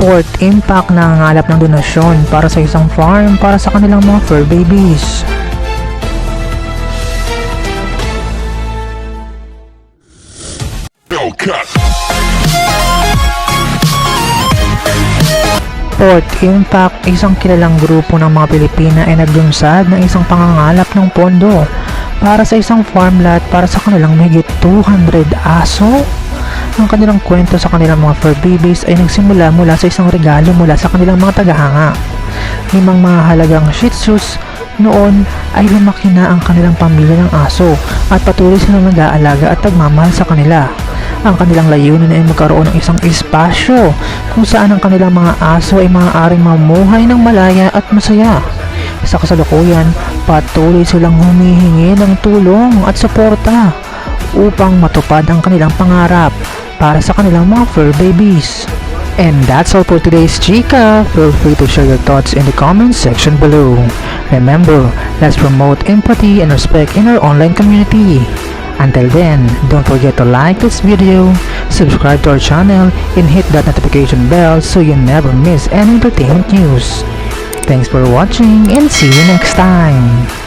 Port Impact na nangalap ng donasyon para sa isang farm para sa kanilang mga fur babies. Port Impact, isang kilalang grupo ng mga Pilipina ay naglunsad ng isang pangangalap ng pondo para sa isang farm lot para sa kanilang mahigit 200 aso. Ang kanilang kwento sa kanilang mga fur babies ay nagsimula mula sa isang regalo mula sa kanilang mga tagahanga. Limang mga halagang shih tzus noon ay lumaki na ang kanilang pamilya ng aso at patuloy silang nag-aalaga at nagmamahal sa kanila. Ang kanilang layunin ay magkaroon ng isang espasyo kung saan ang kanilang mga aso ay maaaring mamuhay ng malaya at masaya. Sa kasalukuyan, patuloy silang humihingi ng tulong at suporta upang matupad ang kanilang pangarap para sa kanilang mga fur babies. And that's all for today's Chica. Feel free to share your thoughts in the comments section below. Remember, let's promote empathy and respect in our online community. Until then, don't forget to like this video, subscribe to our channel, and hit that notification bell so you never miss any entertainment news. Thanks for watching and see you next time.